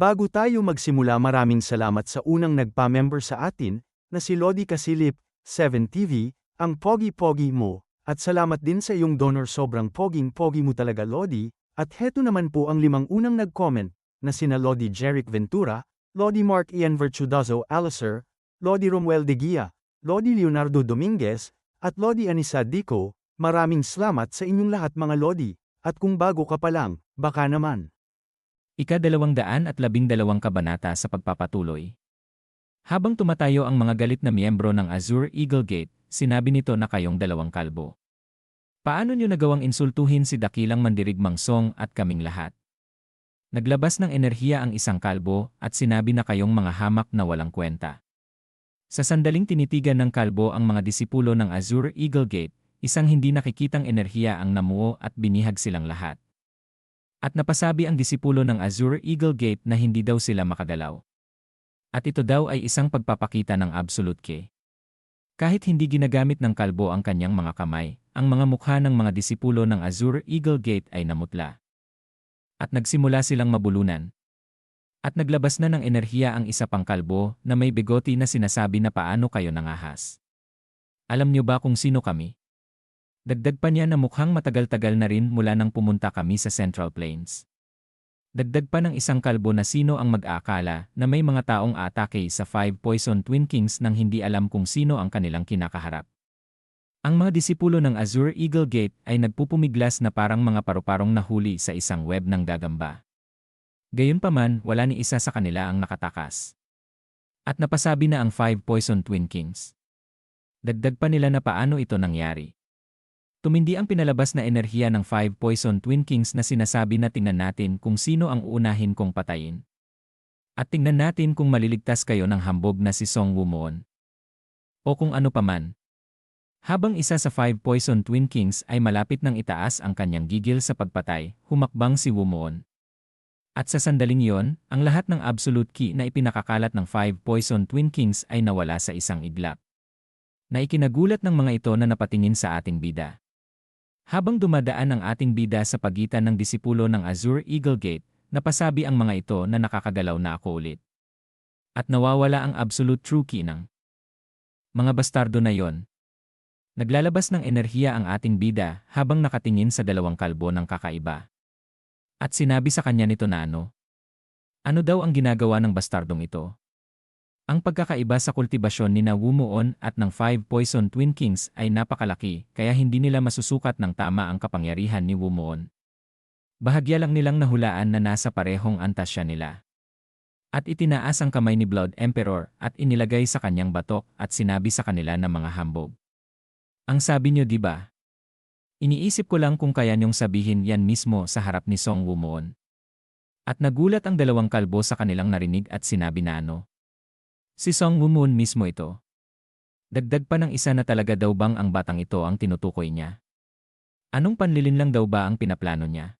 Bago tayo magsimula maraming salamat sa unang nagpa-member sa atin, na si Lodi Kasilip, 7TV, ang pogi-pogi mo, at salamat din sa iyong donor sobrang poging-pogi mo talaga Lodi, at heto naman po ang limang unang nag-comment, na sina Lodi Jeric Ventura, Lodi Mark Ian Virtudoso Alicer, Lodi Romuel de Guia, Lodi Leonardo Dominguez, at Lodi Anisa Dico, maraming salamat sa inyong lahat mga Lodi, at kung bago ka pa lang, baka naman. Ika-dalawang daan at labing dalawang kabanata sa pagpapatuloy. Habang tumatayo ang mga galit na miyembro ng Azure Eagle Gate, sinabi nito na kayong dalawang kalbo. Paano nyo nagawang insultuhin si Dakilang Mandirigmang Song at kaming lahat? Naglabas ng enerhiya ang isang kalbo at sinabi na kayong mga hamak na walang kwenta. Sa sandaling tinitigan ng kalbo ang mga disipulo ng Azure Eagle Gate, isang hindi nakikitang enerhiya ang namuo at binihag silang lahat. At napasabi ang disipulo ng Azure Eagle Gate na hindi daw sila makagalaw. At ito daw ay isang pagpapakita ng absolute K. Kahit hindi ginagamit ng kalbo ang kanyang mga kamay, ang mga mukha ng mga disipulo ng Azure Eagle Gate ay namutla. At nagsimula silang mabulunan. At naglabas na ng enerhiya ang isa pang kalbo na may bigoti na sinasabi na paano kayo nangahas. Alam niyo ba kung sino kami? Dagdag pa niya na mukhang matagal-tagal na rin mula nang pumunta kami sa Central Plains. Dagdag pa ng isang kalbo na sino ang mag-aakala na may mga taong atake sa Five Poison Twin Kings nang hindi alam kung sino ang kanilang kinakaharap. Ang mga disipulo ng Azure Eagle Gate ay nagpupumiglas na parang mga paru-parong nahuli sa isang web ng gagamba. Gayunpaman, wala ni isa sa kanila ang nakatakas. At napasabi na ang Five Poison Twin Kings. Dagdag pa nila na paano ito nangyari. Tumindi ang pinalabas na enerhiya ng Five Poison Twin Kings na sinasabi na tingnan natin kung sino ang uunahin kong patayin. At tingnan natin kung maliligtas kayo ng hambog na si Song Wumon. O kung ano paman. Habang isa sa Five Poison Twin Kings ay malapit ng itaas ang kanyang gigil sa pagpatay, humakbang si Wumon. At sa sandaling yon, ang lahat ng absolute key na ipinakakalat ng Five Poison Twin Kings ay nawala sa isang iglap. Na ikinagulat ng mga ito na napatingin sa ating bida. Habang dumadaan ang ating bida sa pagitan ng disipulo ng Azure Eagle Gate, napasabi ang mga ito na nakakagalaw na ako ulit. At nawawala ang absolute true key ng mga bastardo na yon. Naglalabas ng enerhiya ang ating bida habang nakatingin sa dalawang kalbo ng kakaiba. At sinabi sa kanya nito na ano? Ano daw ang ginagawa ng bastardong ito? Ang pagkakaiba sa kultibasyon ni na Wumuon at ng Five Poison Twin Kings ay napakalaki kaya hindi nila masusukat ng tama ang kapangyarihan ni Wumuon. Bahagya lang nilang nahulaan na nasa parehong antasya nila. At itinaas ang kamay ni Blood Emperor at inilagay sa kanyang batok at sinabi sa kanila na mga hambog. Ang sabi niyo di ba? Iniisip ko lang kung kaya niyong sabihin yan mismo sa harap ni Song Wumuon. At nagulat ang dalawang kalbo sa kanilang narinig at sinabi na ano. Si Song Woo-moon mismo ito. Dagdag pa ng isa na talaga daw bang ang batang ito ang tinutukoy niya? Anong panlilin lang daw ba ang pinaplano niya?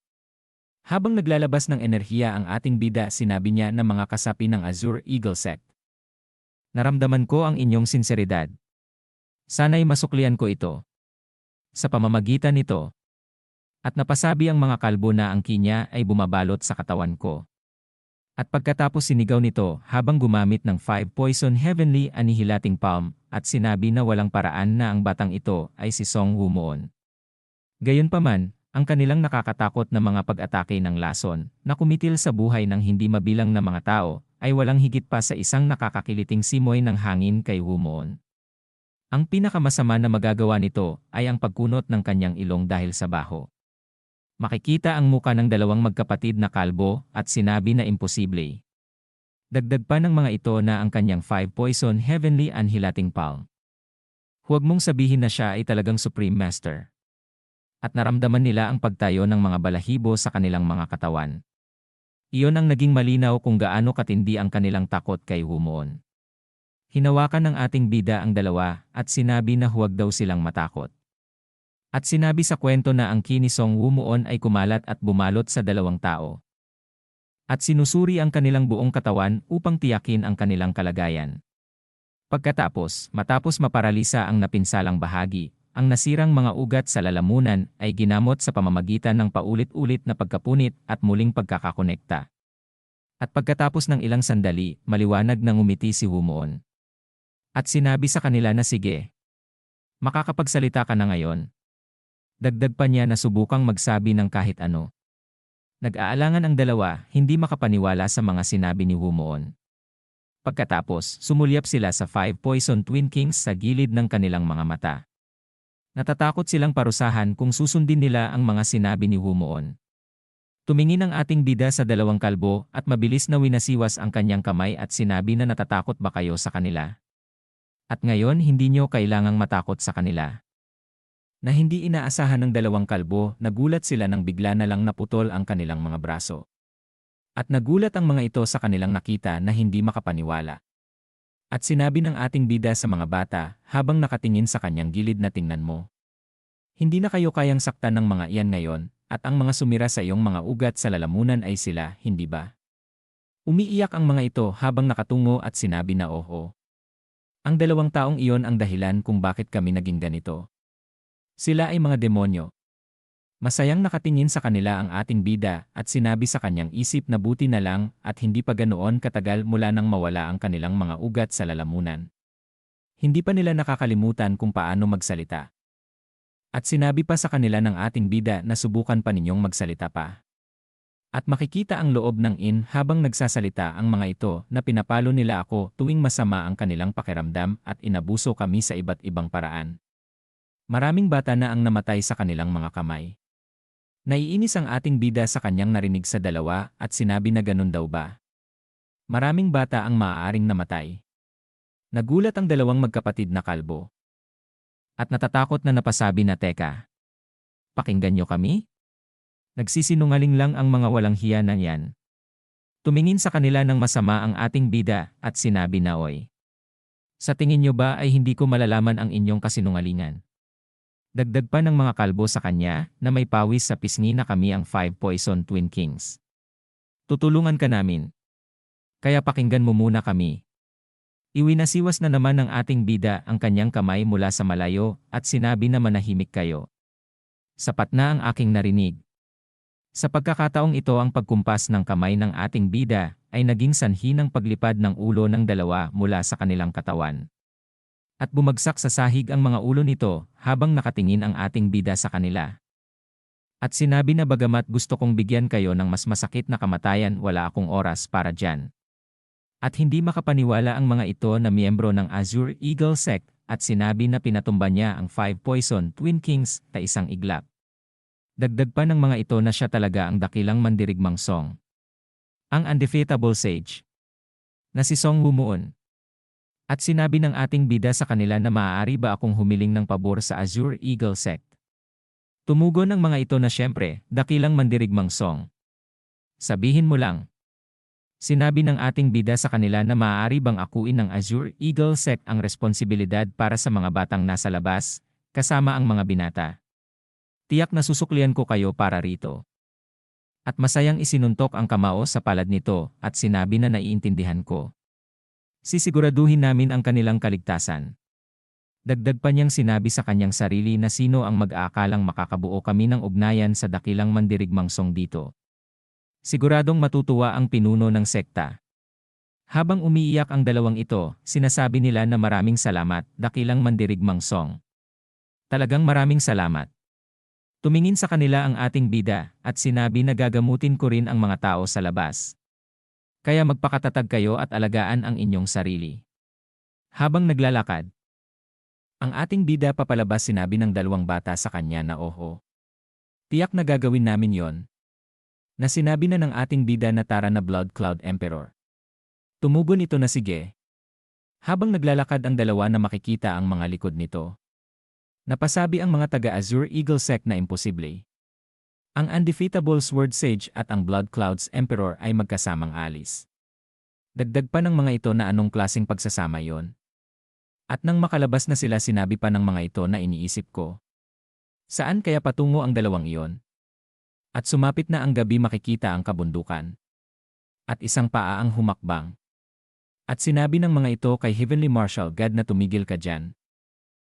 Habang naglalabas ng enerhiya ang ating bida sinabi niya na mga kasapi ng Azure Eagle Sect. Naramdaman ko ang inyong sinseridad. Sana'y masuklian ko ito. Sa pamamagitan nito. At napasabi ang mga kalbo na ang kinya ay bumabalot sa katawan ko. At pagkatapos sinigaw nito habang gumamit ng Five Poison Heavenly Annihilating Palm at sinabi na walang paraan na ang batang ito ay si Song Wumuon. Gayunpaman, ang kanilang nakakatakot na mga pag-atake ng lason na kumitil sa buhay ng hindi mabilang na mga tao ay walang higit pa sa isang nakakakiliting simoy ng hangin kay Wumuon. Ang pinakamasama na magagawa nito ay ang pagkunot ng kanyang ilong dahil sa baho. Makikita ang muka ng dalawang magkapatid na kalbo at sinabi na imposible. Dagdag pa ng mga ito na ang kanyang five poison heavenly anhilating palm. Huwag mong sabihin na siya ay talagang supreme master. At naramdaman nila ang pagtayo ng mga balahibo sa kanilang mga katawan. Iyon ang naging malinaw kung gaano katindi ang kanilang takot kay Humon. Hinawakan ng ating bida ang dalawa at sinabi na huwag daw silang matakot. At sinabi sa kwento na ang kinisong wumuon ay kumalat at bumalot sa dalawang tao. At sinusuri ang kanilang buong katawan upang tiyakin ang kanilang kalagayan. Pagkatapos, matapos maparalisa ang napinsalang bahagi, ang nasirang mga ugat sa lalamunan ay ginamot sa pamamagitan ng paulit-ulit na pagkapunit at muling pagkakakonekta. At pagkatapos ng ilang sandali, maliwanag na ngumiti si Humuon. At sinabi sa kanila na sige. Makakapagsalita ka na ngayon. Dagdag pa niya na subukang magsabi ng kahit ano. Nag-aalangan ang dalawa, hindi makapaniwala sa mga sinabi ni Humuon. Pagkatapos, sumulyap sila sa Five Poison Twin Kings sa gilid ng kanilang mga mata. Natatakot silang parusahan kung susundin nila ang mga sinabi ni Humuon. Tumingin ang ating bida sa dalawang kalbo at mabilis na winasiwas ang kanyang kamay at sinabi na natatakot ba kayo sa kanila? At ngayon hindi nyo kailangang matakot sa kanila. Na hindi inaasahan ng dalawang kalbo, nagulat sila nang bigla na lang naputol ang kanilang mga braso. At nagulat ang mga ito sa kanilang nakita na hindi makapaniwala. At sinabi ng ating bida sa mga bata habang nakatingin sa kanyang gilid na tingnan mo. Hindi na kayo kayang saktan ng mga iyan ngayon, at ang mga sumira sa iyong mga ugat sa lalamunan ay sila, hindi ba? Umiiyak ang mga ito habang nakatungo at sinabi na oho. Ang dalawang taong iyon ang dahilan kung bakit kami naging ganito. Sila ay mga demonyo, Masayang nakatingin sa kanila ang ating bida at sinabi sa kanyang isip na buti na lang at hindi pa ganoon katagal mula nang mawala ang kanilang mga ugat sa lalamunan. Hindi pa nila nakakalimutan kung paano magsalita. At sinabi pa sa kanila ng ating bida na subukan pa ninyong magsalita pa. At makikita ang loob ng in habang nagsasalita ang mga ito na pinapalo nila ako tuwing masama ang kanilang pakiramdam at inabuso kami sa iba't ibang paraan. Maraming bata na ang namatay sa kanilang mga kamay. Naiinis ang ating bida sa kanyang narinig sa dalawa at sinabi na ganun daw ba. Maraming bata ang maaaring namatay. Nagulat ang dalawang magkapatid na kalbo. At natatakot na napasabi na teka. Pakinggan nyo kami? Nagsisinungaling lang ang mga walang hiya na yan. Tumingin sa kanila ng masama ang ating bida at sinabi na oy. Sa tingin nyo ba ay hindi ko malalaman ang inyong kasinungalingan? Dagdag pa ng mga kalbo sa kanya na may pawis sa pisngi na kami ang Five Poison Twin Kings. Tutulungan ka namin. Kaya pakinggan mo muna kami. Iwinasiwas na naman ng ating bida ang kanyang kamay mula sa malayo at sinabi na manahimik kayo. Sapat na ang aking narinig. Sa pagkakataong ito ang pagkumpas ng kamay ng ating bida ay naging sanhi ng paglipad ng ulo ng dalawa mula sa kanilang katawan at bumagsak sa sahig ang mga ulo nito habang nakatingin ang ating bida sa kanila. At sinabi na bagamat gusto kong bigyan kayo ng mas masakit na kamatayan wala akong oras para dyan. At hindi makapaniwala ang mga ito na miyembro ng Azure Eagle Sect at sinabi na pinatumba niya ang Five Poison Twin Kings ta isang iglap. Dagdag pa ng mga ito na siya talaga ang dakilang mandirigmang song. Ang undefeatable sage. Na si Song Wumuon. At sinabi ng ating bida sa kanila na maaari ba akong humiling ng pabor sa Azure Eagle Sect. Tumugon ng mga ito na syempre, dakilang mandirigmang song. Sabihin mo lang. Sinabi ng ating bida sa kanila na maaari bang akuin ng Azure Eagle Sect ang responsibilidad para sa mga batang nasa labas, kasama ang mga binata. Tiyak na susuklian ko kayo para rito. At masayang isinuntok ang kamao sa palad nito at sinabi na naiintindihan ko. Sisiguraduhin namin ang kanilang kaligtasan. Dagdag pa niyang sinabi sa kanyang sarili na sino ang mag-aakalang makakabuo kami ng ugnayan sa dakilang mandirigmang song dito. Siguradong matutuwa ang pinuno ng sekta. Habang umiiyak ang dalawang ito, sinasabi nila na maraming salamat, dakilang mandirigmang song. Talagang maraming salamat. Tumingin sa kanila ang ating bida at sinabi na gagamutin ko rin ang mga tao sa labas. Kaya magpakatatag kayo at alagaan ang inyong sarili. Habang naglalakad, ang ating bida papalabas sinabi ng dalawang bata sa kanya na oho. Tiyak na gagawin namin yon. Na sinabi na ng ating bida na tara na Blood Cloud Emperor. Tumugon ito na sige. Habang naglalakad ang dalawa na makikita ang mga likod nito. Napasabi ang mga taga-Azure Eagle Sect na imposible. Ang undefeatable Sword Sage at ang Blood Clouds Emperor ay magkasamang alis. Dagdag pa ng mga ito na anong klasing pagsasama yon. At nang makalabas na sila sinabi pa ng mga ito na iniisip ko. Saan kaya patungo ang dalawang iyon? At sumapit na ang gabi makikita ang kabundukan. At isang paa ang humakbang. At sinabi ng mga ito kay Heavenly Marshal God na tumigil ka dyan.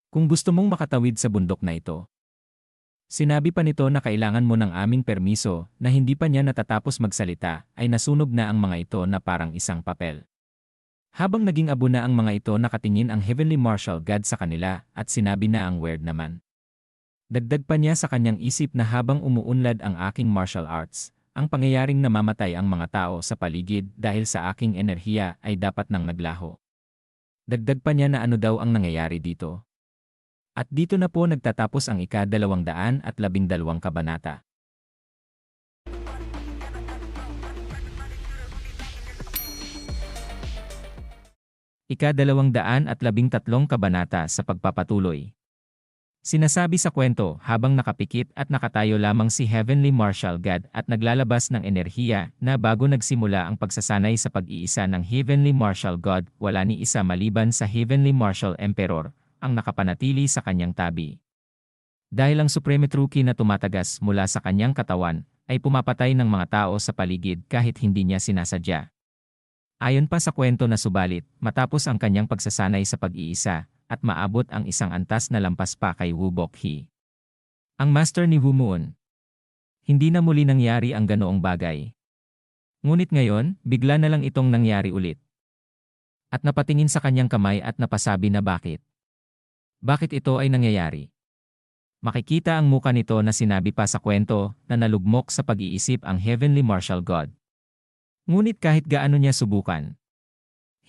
Kung gusto mong makatawid sa bundok na ito, Sinabi pa nito na kailangan mo ng aming permiso na hindi pa niya natatapos magsalita ay nasunog na ang mga ito na parang isang papel. Habang naging abo na ang mga ito nakatingin ang Heavenly Marshal God sa kanila at sinabi na ang word naman. Dagdag pa niya sa kanyang isip na habang umuunlad ang aking martial arts, ang pangyayaring namamatay ang mga tao sa paligid dahil sa aking enerhiya ay dapat nang naglaho. Dagdag pa niya na ano daw ang nangyayari dito. At dito na po nagtatapos ang ika-dalawang daan at labing dalawang kabanata. Ika-dalawang daan at labing tatlong kabanata sa pagpapatuloy. Sinasabi sa kwento habang nakapikit at nakatayo lamang si Heavenly Marshal God at naglalabas ng enerhiya na bago nagsimula ang pagsasanay sa pag-iisa ng Heavenly Marshal God, wala ni isa maliban sa Heavenly Marshal Emperor, ang nakapanatili sa kanyang tabi. Dahil ang Supreme Truki na tumatagas mula sa kanyang katawan ay pumapatay ng mga tao sa paligid kahit hindi niya sinasadya. Ayon pa sa kwento na subalit, matapos ang kanyang pagsasanay sa pag-iisa, at maabot ang isang antas na lampas pa kay Wu Bokhi. Ang master ni Wu Moon. Hindi na muli nangyari ang ganoong bagay. Ngunit ngayon, bigla na lang itong nangyari ulit. At napatingin sa kanyang kamay at napasabi na bakit. Bakit ito ay nangyayari? Makikita ang muka nito na sinabi pa sa kwento na nalugmok sa pag-iisip ang Heavenly Marshal God. Ngunit kahit gaano niya subukan,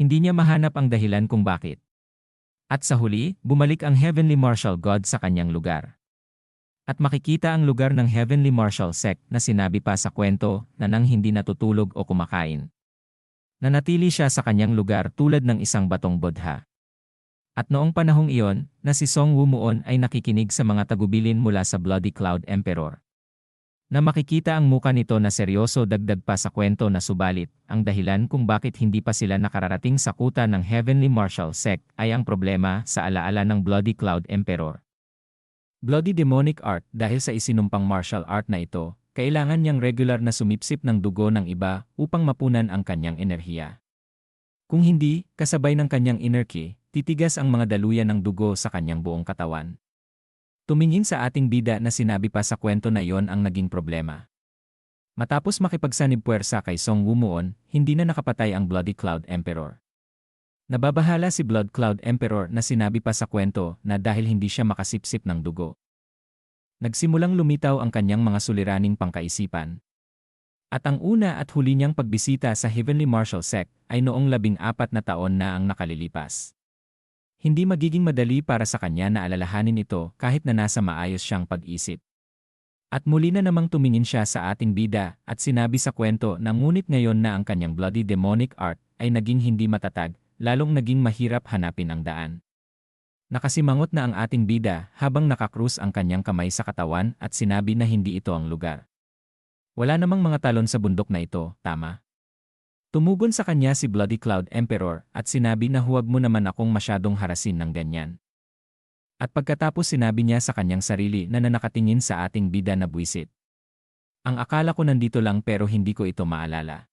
hindi niya mahanap ang dahilan kung bakit. At sa huli, bumalik ang Heavenly Marshal God sa kanyang lugar. At makikita ang lugar ng Heavenly Marshal Sect na sinabi pa sa kwento na nang hindi natutulog o kumakain. Nanatili siya sa kanyang lugar tulad ng isang batong bodha. At noong panahong iyon, na si Song Wumuon ay nakikinig sa mga tagubilin mula sa Bloody Cloud Emperor na makikita ang muka nito na seryoso dagdag pa sa kwento na subalit, ang dahilan kung bakit hindi pa sila nakararating sa kuta ng Heavenly Marshal Sect ay ang problema sa alaala ng Bloody Cloud Emperor. Bloody Demonic Art dahil sa isinumpang martial art na ito, kailangan niyang regular na sumipsip ng dugo ng iba upang mapunan ang kanyang enerhiya. Kung hindi, kasabay ng kanyang inner ki, titigas ang mga daluyan ng dugo sa kanyang buong katawan. Tumingin sa ating bida na sinabi pa sa kwento na iyon ang naging problema. Matapos makipagsanib puwersa kay Song Wumuon, hindi na nakapatay ang Bloody Cloud Emperor. Nababahala si Blood Cloud Emperor na sinabi pa sa kwento na dahil hindi siya makasipsip ng dugo. Nagsimulang lumitaw ang kanyang mga suliraning pangkaisipan. At ang una at huli niyang pagbisita sa Heavenly Marshal Sect ay noong labing apat na taon na ang nakalilipas. Hindi magiging madali para sa kanya na alalahanin ito kahit na nasa maayos siyang pag-isip. At muli na namang tumingin siya sa ating bida at sinabi sa kwento na ngunit ngayon na ang kanyang bloody demonic art ay naging hindi matatag, lalong naging mahirap hanapin ang daan. Nakasimangot na ang ating bida habang nakakrus ang kanyang kamay sa katawan at sinabi na hindi ito ang lugar. Wala namang mga talon sa bundok na ito, tama? Tumugon sa kanya si Bloody Cloud Emperor at sinabi na huwag mo naman akong masyadong harasin ng ganyan. At pagkatapos sinabi niya sa kanyang sarili na nanakatingin sa ating bida na buwisit. Ang akala ko nandito lang pero hindi ko ito maalala.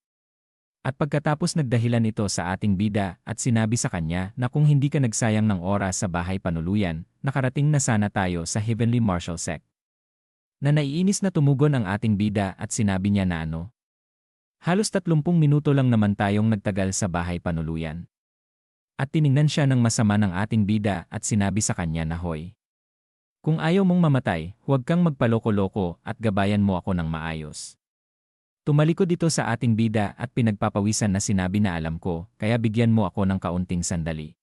At pagkatapos nagdahilan ito sa ating bida at sinabi sa kanya na kung hindi ka nagsayang ng oras sa bahay panuluyan, nakarating na sana tayo sa Heavenly Marshal Sect. Na naiinis na tumugon ang ating bida at sinabi niya na ano, Halos 30 minuto lang naman tayong nagtagal sa bahay panuluyan. At tiningnan siya ng masama ng ating bida at sinabi sa kanya na hoy. Kung ayaw mong mamatay, huwag kang magpaloko-loko at gabayan mo ako ng maayos. Tumalikod dito sa ating bida at pinagpapawisan na sinabi na alam ko, kaya bigyan mo ako ng kaunting sandali.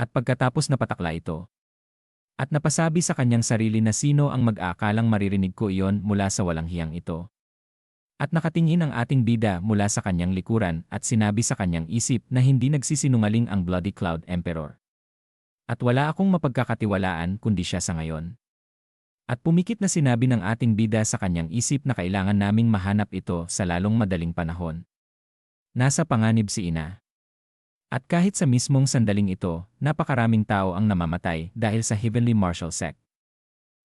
At pagkatapos napatakla ito, at napasabi sa kanyang sarili na sino ang mag-aakalang maririnig ko iyon mula sa walang hiyang ito. At nakatingin ang ating bida mula sa kanyang likuran at sinabi sa kanyang isip na hindi nagsisinungaling ang Bloody Cloud Emperor. At wala akong mapagkakatiwalaan kundi siya sa ngayon. At pumikit na sinabi ng ating bida sa kanyang isip na kailangan naming mahanap ito sa lalong madaling panahon. Nasa panganib si ina. At kahit sa mismong sandaling ito, napakaraming tao ang namamatay dahil sa Heavenly Marshal Sect.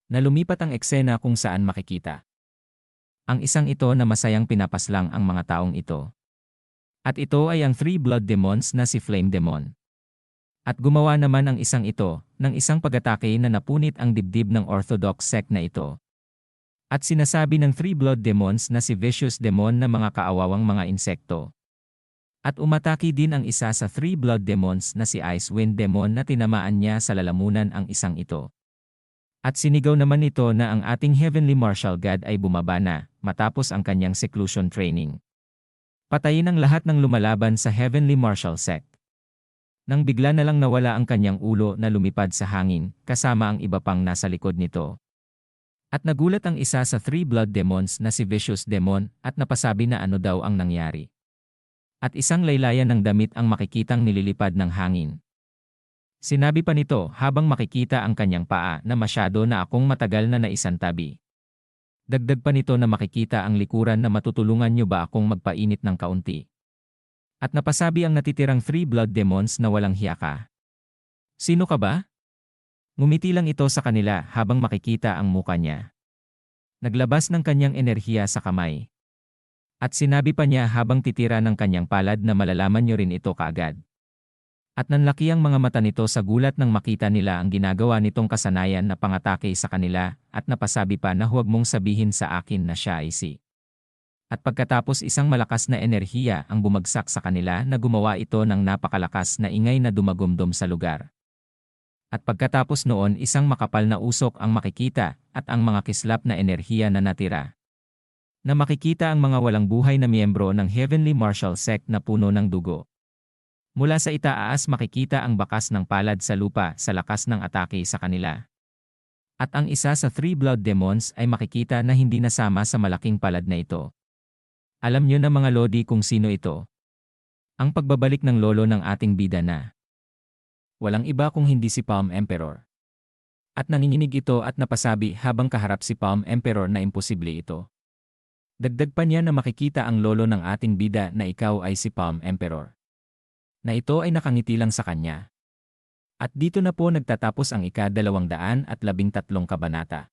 Na lumipat ang eksena kung saan makikita ang isang ito na masayang pinapaslang ang mga taong ito. At ito ay ang three blood demons na si Flame Demon. At gumawa naman ang isang ito, ng isang pag-atake na napunit ang dibdib ng Orthodox sect na ito. At sinasabi ng three blood demons na si Vicious Demon na mga kaawawang mga insekto. At umataki din ang isa sa three blood demons na si Ice Wind Demon na tinamaan niya sa lalamunan ang isang ito. At sinigaw naman nito na ang ating Heavenly Martial God ay bumaba na, matapos ang kanyang seclusion training. Patayin ang lahat ng lumalaban sa Heavenly Martial Sect. Nang bigla na lang nawala ang kanyang ulo na lumipad sa hangin, kasama ang iba pang nasa likod nito. At nagulat ang isa sa three blood demons na si Vicious Demon at napasabi na ano daw ang nangyari. At isang laylayan ng damit ang makikitang nililipad ng hangin. Sinabi pa nito habang makikita ang kanyang paa na masyado na akong matagal na naisantabi. Dagdag pa nito na makikita ang likuran na matutulungan niyo ba akong magpainit ng kaunti. At napasabi ang natitirang three blood demons na walang hiya ka. Sino ka ba? Ngumiti lang ito sa kanila habang makikita ang muka niya. Naglabas ng kanyang enerhiya sa kamay. At sinabi pa niya habang titira ng kanyang palad na malalaman niyo rin ito kaagad. At nanlaki ang mga mata nito sa gulat nang makita nila ang ginagawa nitong kasanayan na pangatake sa kanila at napasabi pa na huwag mong sabihin sa akin na siya ay si. At pagkatapos isang malakas na enerhiya ang bumagsak sa kanila na gumawa ito ng napakalakas na ingay na dumagumdom sa lugar. At pagkatapos noon isang makapal na usok ang makikita at ang mga kislap na enerhiya na natira. Na makikita ang mga walang buhay na miyembro ng Heavenly Martial Sect na puno ng dugo. Mula sa itaas makikita ang bakas ng palad sa lupa sa lakas ng atake sa kanila. At ang isa sa three blood demons ay makikita na hindi nasama sa malaking palad na ito. Alam niyo na mga lodi kung sino ito. Ang pagbabalik ng lolo ng ating bida na. Walang iba kung hindi si Palm Emperor. At nanginginig ito at napasabi habang kaharap si Palm Emperor na imposible ito. Dagdag pa niya na makikita ang lolo ng ating bida na ikaw ay si Palm Emperor na ito ay nakangiti lang sa kanya. At dito na po nagtatapos ang ika-213 kabanata.